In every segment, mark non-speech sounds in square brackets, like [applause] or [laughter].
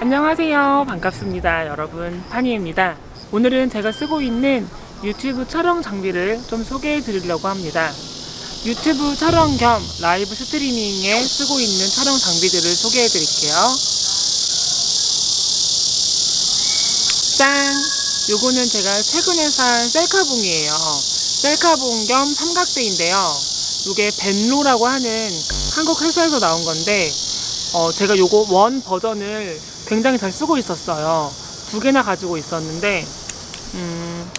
안녕하세요. 반갑습니다. 여러분. 파니입니다. 오늘은 제가 쓰고 있는 유튜브 촬영 장비를 좀 소개해 드리려고 합니다. 유튜브 촬영 겸 라이브 스트리밍에 쓰고 있는 촬영 장비들을 소개해 드릴게요. 짠! 요거는 제가 최근에 산 셀카봉이에요. 셀카봉 겸 삼각대인데요. 요게 벤로라고 하는 한국 회사에서 나온 건데 어, 제가 요거 원 버전을 굉장히 잘 쓰고 있었어요. 두 개나 가지고 있었는데, 음,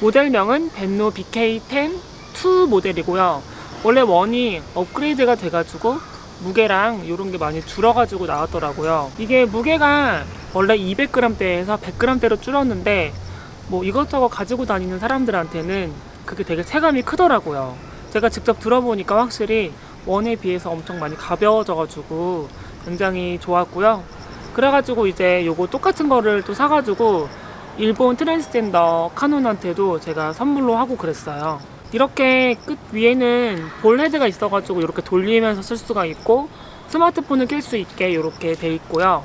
모델명은 벤노 BK10 2 모델이고요. 원래 원이 업그레이드가 돼가지고 무게랑 이런 게 많이 줄어가지고 나왔더라고요. 이게 무게가 원래 200g대에서 100g대로 줄었는데, 뭐 이것저것 가지고 다니는 사람들한테는 그게 되게 체감이 크더라고요. 제가 직접 들어보니까 확실히 원에 비해서 엄청 많이 가벼워져가지고 굉장히 좋았고요. 그래가지고 이제 요거 똑같은 거를 또 사가지고 일본 트랜스젠더 카논한테도 제가 선물로 하고 그랬어요. 이렇게 끝 위에는 볼 헤드가 있어가지고 이렇게 돌리면서 쓸 수가 있고 스마트폰을 낄 수 있게 이렇게 돼 있고요.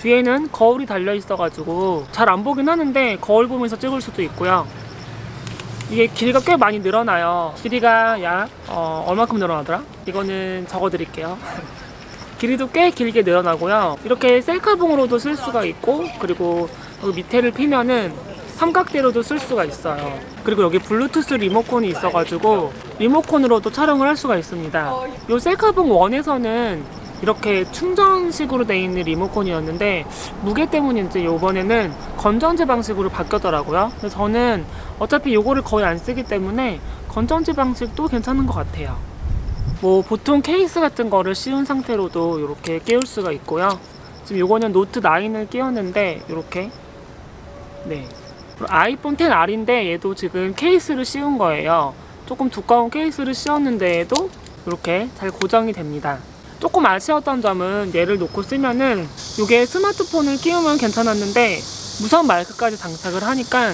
뒤에는 거울이 달려 있어가지고 잘 안 보긴 하는데 거울 보면서 찍을 수도 있고요. 이게 길이가 꽤 많이 늘어나요. 길이가 약 어, 얼마큼 늘어나더라? 이거는 적어드릴게요. [laughs] 길이도 꽤 길게 늘어나고요. 이렇게 셀카봉으로도 쓸 수가 있고 그리고 여기 밑에를 피면은 삼각대로도 쓸 수가 있어요. 그리고 여기 블루투스 리모컨이 있어가지고 리모컨으로도 촬영을 할 수가 있습니다. 이 셀카봉 1에서는 이렇게 충전식으로 되어 있는 리모컨이었는데 무게 때문인지 이번에는 건전지 방식으로 바뀌었더라고요. 그래서 저는 어차피 이거를 거의 안 쓰기 때문에 건전지 방식도 괜찮은 것 같아요. 뭐 보통 케이스 같은 거를 씌운 상태로도 이렇게 끼울 수가 있고요. 지금 요거는 노트 9을 끼웠는데 이렇게 네 아이폰 10R인데 얘도 지금 케이스를 씌운 거예요. 조금 두꺼운 케이스를 씌웠는데도 이렇게 잘 고정이 됩니다. 조금 아쉬웠던 점은 얘를 놓고 쓰면은 이게 스마트폰을 끼우면 괜찮았는데 무선 마이크까지 장착을 하니까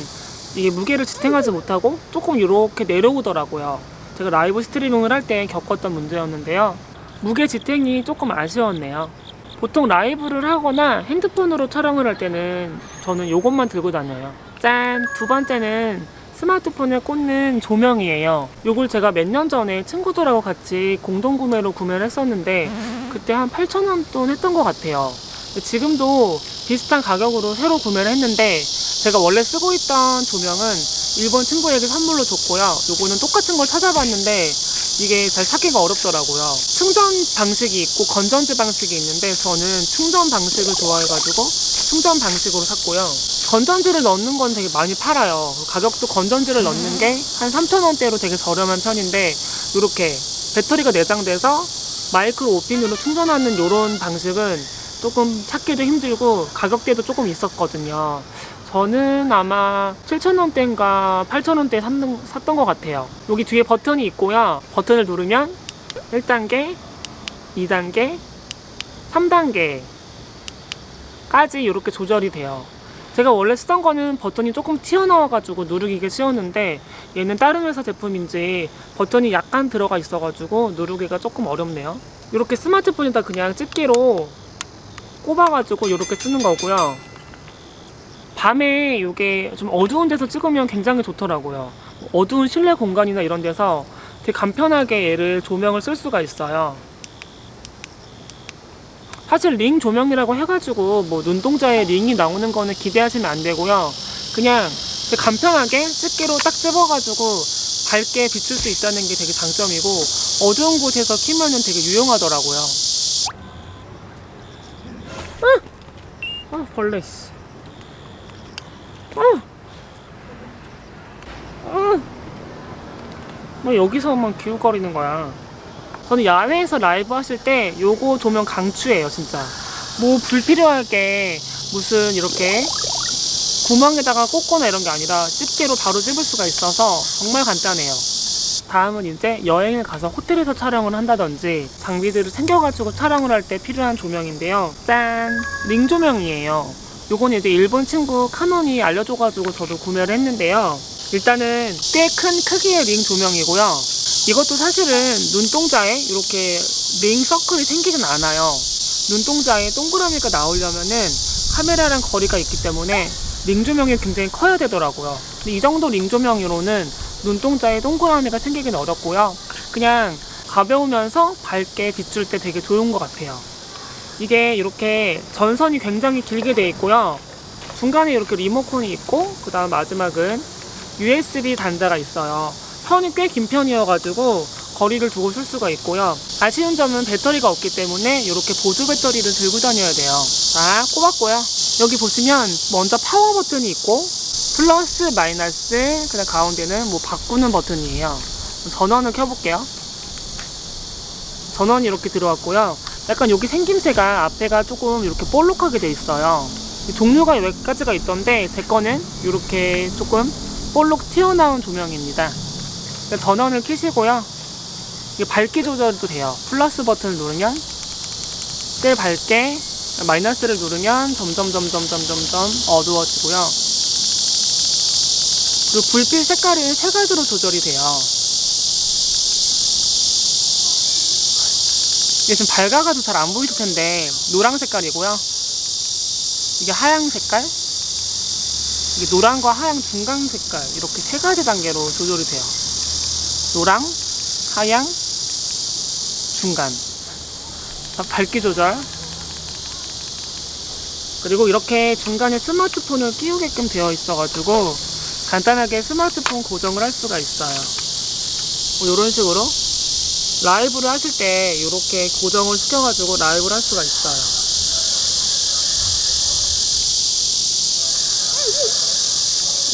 이게 무게를 지탱하지 못하고 조금 이렇게 내려오더라고요. 제가 라이브 스트리밍을 할 때 겪었던 문제였는데요. 무게 지탱이 조금 아쉬웠네요. 보통 라이브를 하거나 핸드폰으로 촬영을 할 때는 저는 이것만 들고 다녀요. 짠! 두 번째는 스마트폰에 꽂는 조명이에요. 이걸 제가 몇 년 전에 친구들하고 같이 공동 구매로 구매를 했었는데 그때 한 8,000원 돈 했던 것 같아요. 지금도 비슷한 가격으로 새로 구매를 했는데 제가 원래 쓰고 있던 조명은 일본 친구에게 선물로 줬고요. 요거는 똑같은 걸 찾아봤는데 이게 잘 찾기가 어렵더라고요. 충전 방식이 있고 건전지 방식이 있는데 저는 충전 방식을 좋아해가지고 충전 방식으로 샀고요. 건전지를 넣는 건 되게 많이 팔아요. 가격도 건전지를 넣는 게 한 3,000원대로 되게 저렴한 편인데 이렇게 배터리가 내장돼서 마이크로 5핀으로 충전하는 이런 방식은 조금 찾기도 힘들고 가격대도 조금 있었거든요. 저는 아마 7,000원대인가 8,000원대 샀던, 샀던 것 같아요. 여기 뒤에 버튼이 있고요. 버튼을 누르면 1단계, 2단계, 3단계까지 이렇게 조절이 돼요. 제가 원래 쓰던 거는 버튼이 조금 튀어나와가지고 누르기가 쉬웠는데 얘는 다른 회사 제품인지 버튼이 약간 들어가 있어가지고 누르기가 조금 어렵네요. 이렇게 스마트폰에다 그냥 집게로 꼽아가지고 이렇게 쓰는 거고요. 밤에 이게 좀 어두운 데서 찍으면 굉장히 좋더라고요. 어두운 실내 공간이나 이런 데서 되게 간편하게 얘를 조명을 쓸 수가 있어요. 사실 링 조명이라고 해가지고 뭐 눈동자에 링이 나오는 거는 기대하시면 안 되고요. 그냥 간편하게 집게로 딱 집어가지고 밝게 비출 수 있다는 게 되게 장점이고 어두운 곳에서 키면은 되게 유용하더라고요. 아, 아 벌레. 뭐 여기서만 기웃거리는 거야. 저는 야외에서 라이브 하실 때 요거 조명 강추해요, 진짜. 뭐 불필요하게 무슨 이렇게 구멍에다가 꽂거나 이런 게 아니라 집게로 바로 집을 수가 있어서 정말 간단해요. 다음은 이제 여행을 가서 호텔에서 촬영을 한다든지 장비들을 챙겨가지고 촬영을 할 때 필요한 조명인데요. 짠! 링 조명이에요. 요거는 이제 일본 친구 카논이 알려줘가지고 저도 구매를 했는데요. 일단은 꽤 큰 크기의 링 조명이고요. 이것도 사실은 눈동자에 이렇게 링 서클이 생기진 않아요. 눈동자에 동그라미가 나오려면은 카메라랑 거리가 있기 때문에 링 조명이 굉장히 커야 되더라고요. 근데 이 정도 링 조명으로는 눈동자에 동그라미가 생기긴 어렵고요. 그냥 가벼우면서 밝게 비출 때 되게 좋은 것 같아요. 이게 이렇게 전선이 굉장히 길게 돼 있고요. 중간에 이렇게 리모컨이 있고, 그 다음 마지막은 USB 단자가 있어요. 편이 꽤 긴 편이어가지고 거리를 두고 쓸 수가 있고요. 아쉬운 점은 배터리가 없기 때문에 이렇게 보조 배터리를 들고 다녀야 돼요. 자, 꼽았고요. 여기 보시면 먼저 파워 버튼이 있고 플러스, 마이너스, 그다음 가운데는 뭐 바꾸는 버튼이에요. 전원을 켜볼게요. 전원이 이렇게 들어왔고요. 약간 여기 생김새가 앞에가 조금 이렇게 볼록하게 돼 있어요. 종류가 몇 가지가 있던데 제 거는 이렇게 조금 볼록 튀어나온 조명입니다. 일단 전원을 켜시고요. 밝기 조절도 돼요. 플러스 버튼을 누르면 꽤 밝게, 마이너스를 누르면 점점 점점 점점 점 어두워지고요. 그리고 불빛 색깔은 세 가지로 조절이 돼요. 이게 지금 밝아가지고 잘 안 보이실 텐데 노랑 색깔이고요. 이게 하양 색깔, 이게 노랑과 하양 중간 색깔 이렇게 세 가지 단계로 조절이 돼요. 노랑, 하양, 중간. 자, 밝기 조절. 그리고 이렇게 중간에 스마트폰을 끼우게끔 되어 있어가지고 간단하게 스마트폰 고정을 할 수가 있어요. 뭐 이런 식으로 라이브를 하실 때 이렇게 고정을 시켜가지고 라이브를 할 수가 있어요.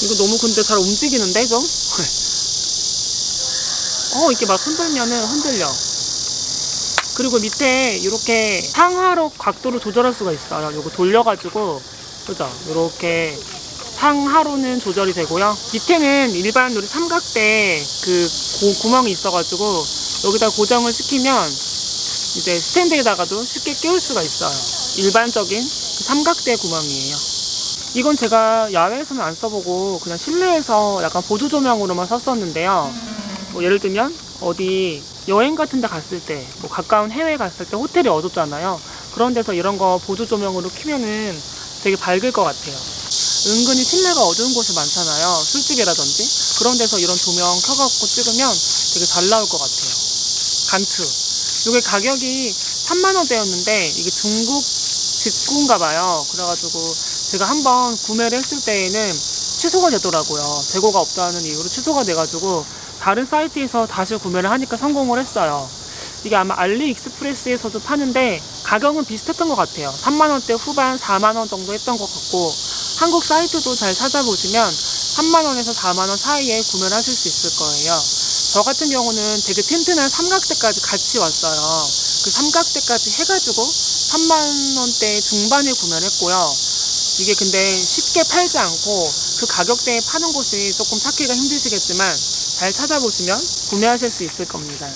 이거 너무 근데 잘 움직이는데 좀? [laughs] 어 이렇게 막 흔들면은 흔들려. 그리고 밑에 이렇게 상하로 각도를 조절할 수가 있어요. 요거 돌려가지고 그죠? 이렇게 상하로는 조절이 되고요. 밑에는 일반 우리 삼각대 그 고- 구멍이 있어가지고 여기다 고정을 시키면 이제 스탠드에다가도 쉽게 끼울 수가 있어요. 일반적인 그 삼각대 구멍이에요. 이건 제가 야외에서는 안 써보고 그냥 실내에서 약간 보조 조명으로만 썼었는데요. 뭐 예를 들면 어디 여행 같은 데 갔을 때, 뭐 가까운 해외 갔을 때 호텔이 어둡잖아요. 그런 데서 이런 거 보조 조명으로 켜면은 되게 밝을 것 같아요. 은근히 실내가 어두운 곳이 많잖아요. 술집이라든지. 그런 데서 이런 조명 켜갖고 찍으면 되게 잘 나올 것 같아요. 간투. 이게 가격이 3만원대였는데, 이게 중국 직구인가 봐요. 그래가지고 제가 한번 구매를 했을 때에는 취소가 되더라고요. 재고가 없다는 이유로 취소가 돼가지고 다른 사이트에서 다시 구매를 하니까 성공을 했어요. 이게 아마 알리익스프레스에서도 파는데 가격은 비슷했던 것 같아요. 3만원대 후반 4만원 정도 했던 것 같고 한국 사이트도 잘 찾아보시면 3만원에서 4만원 사이에 구매를 하실 수 있을 거예요. 저 같은 경우는 되게 튼튼한 삼각대까지 같이 왔어요. 그 삼각대까지 해가지고 3만원대 중반에 구매를 했고요. 이게 근데 쉽게 팔지 않고 그 가격대에 파는 곳이 조금 찾기가 힘드시겠지만 잘 찾아보시면 구매하실 수 있을 겁니다.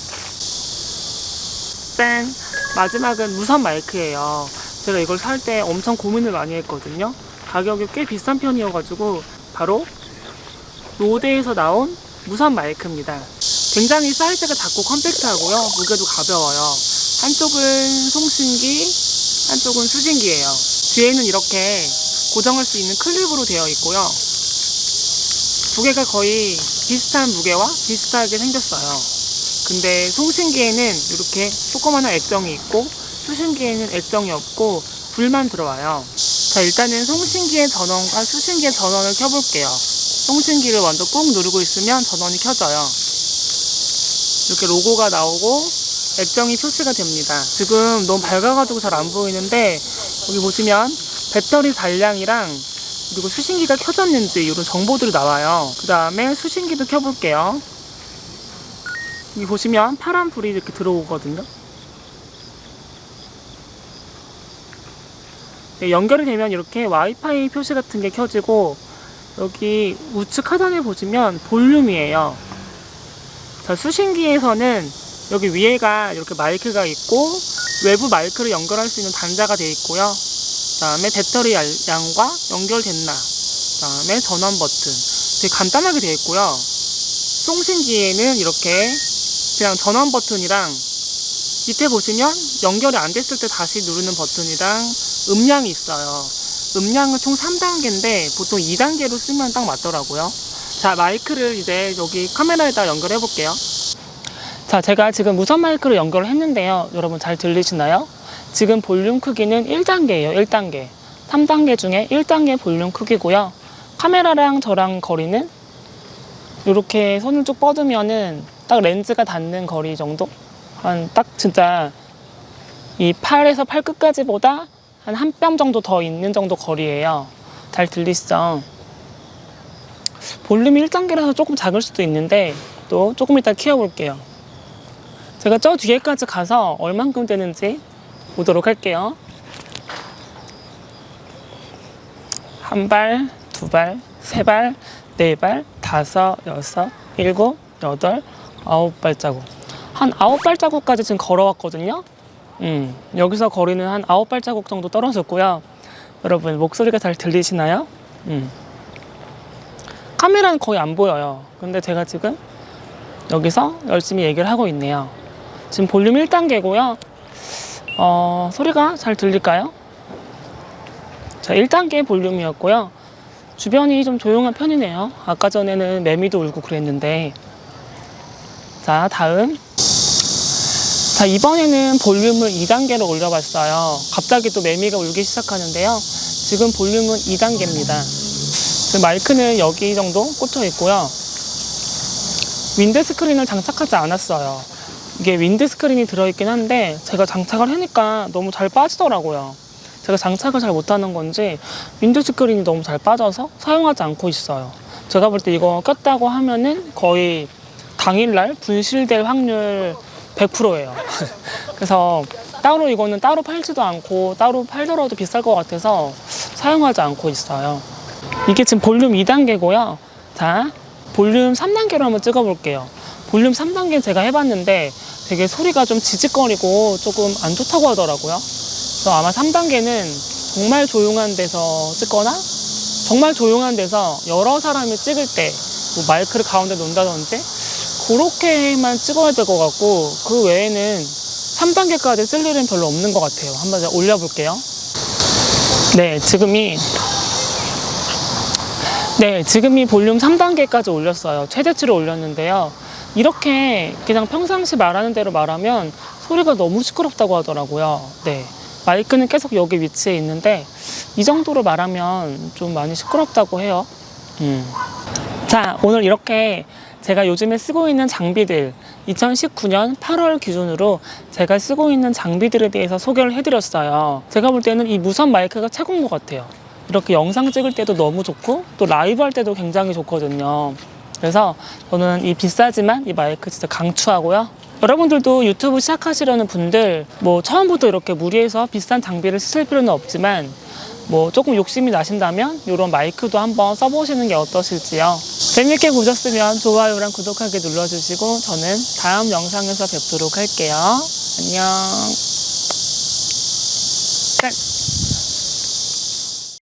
짠! 마지막은 무선 마이크예요. 제가 이걸 살 때 엄청 고민을 많이 했거든요. 가격이 꽤 비싼 편이어가지고 바로 로데에서 나온 무선 마이크입니다. 굉장히 사이즈가 작고 컴팩트하고요. 무게도 가벼워요. 한쪽은 송신기, 한쪽은 수신기예요. 뒤에는 이렇게 고정할 수 있는 클립으로 되어 있고요. 두 개가 거의 비슷한 무게와 비슷하게 생겼어요. 근데 송신기에는 이렇게 조그마한 액정이 있고 수신기에는 액정이 없고 불만 들어와요. 자 일단은 송신기의 전원과 수신기의 전원을 켜볼게요. 송신기를 먼저 꾹 누르고 있으면 전원이 켜져요. 이렇게 로고가 나오고 액정이 표시가 됩니다. 지금 너무 밝아가지고 잘 안 보이는데 여기 보시면 배터리 잔량이랑 그리고 수신기가 켜졌는지 이런 정보들이 나와요. 그 다음에 수신기도 켜볼게요. 여기 보시면 파란 불이 이렇게 들어오거든요. 네, 연결이 되면 이렇게 와이파이 표시 같은 게 켜지고 여기 우측 하단에 보시면 볼륨이에요. 자, 수신기에서는 여기 위에가 이렇게 마이크가 있고 외부 마이크를 연결할 수 있는 단자가 되어 있고요. 그 다음에 배터리 양- 양과 연결됐나. 그 다음에 전원 버튼. 되게 간단하게 되어 있고요. 송신기에는 이렇게 그냥 전원 버튼이랑 밑에 보시면 연결이 안 됐을 때 다시 누르는 버튼이랑 음량이 있어요. 음량은 총 3단계인데 보통 2단계로 쓰면 딱 맞더라고요. 자, 마이크를 이제 여기 카메라에다 연결해 볼게요. 자, 제가 지금 무선 마이크로 연결을 했는데요. 여러분 잘 들리시나요? 지금 볼륨 크기는 1단계예요. 1단계. 3단계 중에 1단계 볼륨 크기고요. 카메라랑 저랑 거리는 이렇게 손을 쭉 뻗으면은 딱 렌즈가 닿는 거리 정도? 한 딱 진짜 이 팔에서 팔 끝까지보다 한 한 뼘 정도 더 있는 정도 거리예요. 잘 들리시죠? 볼륨이 1단계라서 조금 작을 수도 있는데 또 조금 이따 키워볼게요. 제가 저 뒤에까지 가서 얼만큼 되는지 보도록 할게요. 한 발, 두 발, 세 발, 네 발, 다섯, 여섯, 일곱, 여덟, 아홉 발자국. 한 아홉 발자국까지 지금 걸어왔거든요. 음, 여기서 거리는 한 아홉 발자국 정도 떨어졌고요. 여러분, 목소리가 잘 들리시나요? 음. 카메라는 거의 안 보여요. 근데 제가 지금 여기서 열심히 얘기를 하고 있네요. 지금 볼륨 1단계고요. 어, 소리가 잘 들릴까요? 자, 1단계 볼륨이었고요. 주변이 좀 조용한 편이네요. 아까 전에는 매미도 울고 그랬는데. 자, 다음. 자, 이번에는 볼륨을 2단계로 올려봤어요. 갑자기 또 매미가 울기 시작하는데요. 지금 볼륨은 2단계입니다. 지금 마이크는 여기 정도 꽂혀 있고요. 윈드 스크린을 장착하지 않았어요. 이게 윈드 스크린이 들어있긴 한데 제가 장착을 하니까 너무 잘 빠지더라고요. 제가 장착을 잘 못하는 건지 윈드 스크린이 너무 잘 빠져서 사용하지 않고 있어요. 제가 볼 때 이거 꼈다고 하면은 거의 당일날 분실될 확률 100%예요. [laughs] 그래서 따로 이거는 따로 팔지도 않고 따로 팔더라도 비쌀 것 같아서 사용하지 않고 있어요. 이게 지금 볼륨 2단계고요. 자, 볼륨 3단계로 한번 찍어볼게요. 볼륨 3단계 제가 해봤는데 되게 소리가 좀 지직거리고 조금 안 좋다고 하더라고요. 그래서 아마 3단계는 정말 조용한 데서 찍거나 정말 조용한 데서 여러 사람이 찍을 때 뭐 마이크를 가운데 놓는다든지 그렇게만 찍어야 될 것 같고 그 외에는 3단계까지 쓸 일은 별로 없는 것 같아요. 한번 올려볼게요. 네, 지금이 네, 지금 이 볼륨 3단계까지 올렸어요. 최대치로 올렸는데요. 이렇게 그냥 평상시 말하는 대로 말하면 소리가 너무 시끄럽다고 하더라고요. 네. 마이크는 계속 여기 위치에 있는데 이 정도로 말하면 좀 많이 시끄럽다고 해요. 음. 자, 오늘 이렇게 제가 요즘에 쓰고 있는 장비들 2019년 8월 기준으로 제가 쓰고 있는 장비들에 대해서 소개를 해드렸어요. 제가 볼 때는 이 무선 마이크가 최고인 것 같아요. 이렇게 영상 찍을 때도 너무 좋고 또 라이브 할 때도 굉장히 좋거든요. 그래서 저는 이 비싸지만 이 마이크 진짜 강추하고요. 여러분들도 유튜브 시작하시려는 분들 뭐 처음부터 이렇게 무리해서 비싼 장비를 쓰실 필요는 없지만 뭐 조금 욕심이 나신다면 이런 마이크도 한번 써보시는 게 어떠실지요. 재밌게 보셨으면 좋아요랑 구독하기 눌러주시고 저는 다음 영상에서 뵙도록 할게요. 안녕. 끝.